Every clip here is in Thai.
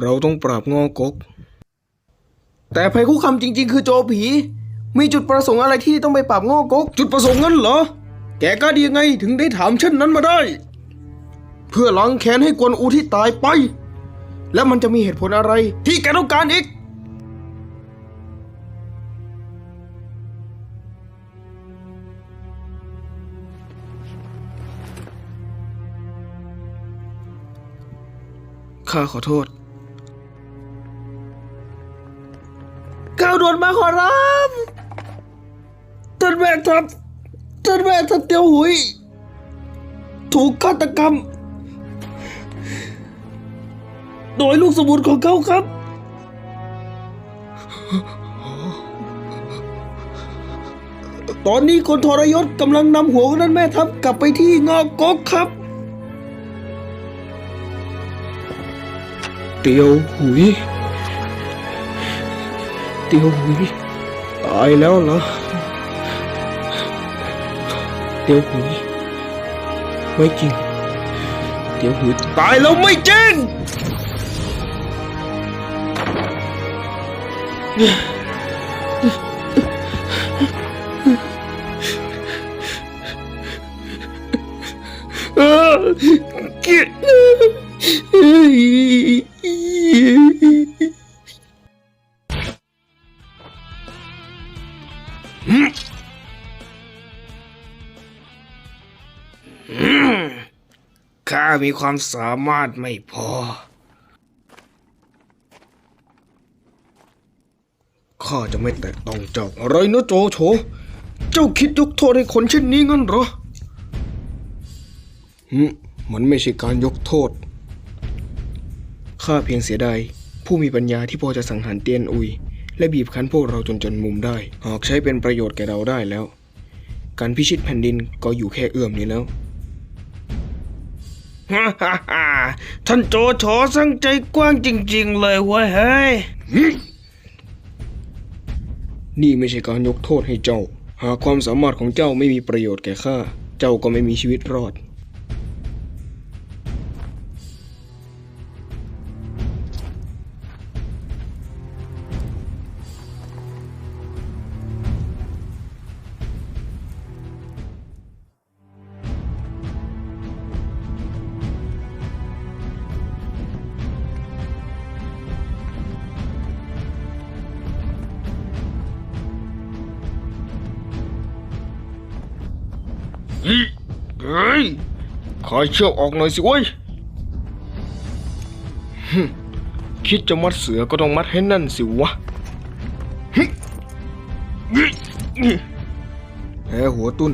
เราต้องปราบงอกก แต่ภัยคุกคามจริง ๆ คือโจผี มีจุดประสงค์อะไรที่ต้องไปปราบงอกก จุดประสงค์งั้นเหรอ แกกล้าดียังไงถึงได้ถามเช่นนั้นมาได้ เพื่อล้างแค้นให้กวนอูที่ตายไป แล้วมันจะมีเหตุผลอะไร ที่แกต้องการอีกข้าขอโทษ ด่วนมาขอรับท่านแม่ทัพท่านแม่ทัพเตียวหุย ถูกฆาตกรรม โดยลูกสมุนของเขาครับ ตอนนี้คนทรยศกำลังนำหัวของนั้นแม่ทัพกลับไปที่งอกกกครับ เตียวหุย เตียวหุยตายแล้วเหรอ เตียวหุยไม่จริง เตียวหุยตายแล้วไม่จริงเออเกลียด ข้ามีความสามารถไม่พอ ข้าจะไม่แตะต้องเจ้าอะไรนะโจโฉ เจ้าคิดยกโทษให้คนเช่นนี้งั้นเหรอมมันไม่ใช่การยกโทษ ข้าเพียงเสียดายผู้มีปัญญาที่พอจะสังหารเตียนอุย และบีบคั้นพวกเราจนจนมุมได้ หากใช้เป็นประโยชน์แก่เราได้แล้ว การพิชิตแผ่นดินก็อยู่แค่เอื้อมนี้แล้วฮ่าฮ่าฮ่าท่านโจโฉสังใจกว้างจริง ๆ เลยเว้ยเฮ้ย นี่ไม่ใช่การยกโทษให้เจ้า หากความสามารถของเจ้าไม่มีประโยชน์แก่ข้า เจ้าก็ไม่มีชีวิตรอด เฮ้ยเฮ้ยขอเชือกออกหน่อยสิเว้ยคิดจะมัดเสือก็ต้องมัดให้นั่นสิวะฮึ่มแหหัวตุ้น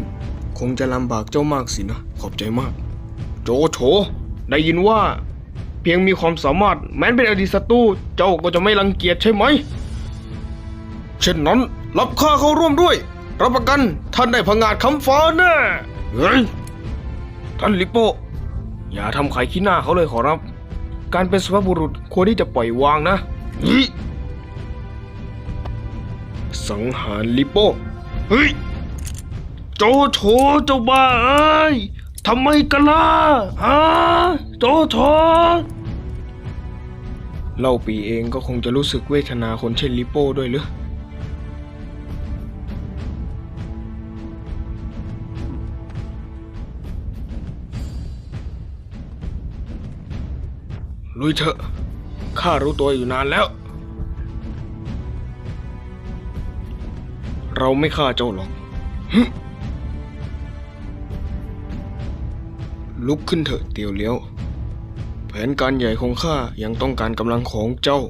คงจะลำบากเจ้ามากสินะ ขอบใจมาก โจโฉได้ยินว่า เพียงมีความสามารถแม้เป็นอดีตศัตรูเจ้าก็จะไม่รังเกียจใช่ไหม เช่นนั้น รับข้าเข้าร่วมด้วย รับประกันท่านได้ผงาดคำฟ้าแน่ เฮ้ย ท่านลิโป้ อย่าทำใครขี้หน้าเขาเลยขอรับ การเป็นสุภาพบุรุษควรที่จะปล่อยวางนะ สังหารลิโป้ เฮ้ย โจโฉเจ้าบ้าเอ้ยทำไมกันล่ะฮะโจโฉเล่าปีเองก็คงจะรู้สึกเวทนาคนเช่นลิโป้ด้วยหรือ ลุยเถอะข้ารู้ตัวอยู่นานแล้ว เราไม่ฆ่าเจ้าหรอกลุกขึ้นเถอะเตียวเลี้ยว แผนการใหญ่ของข้ายังต้องการกำลังของเจ้า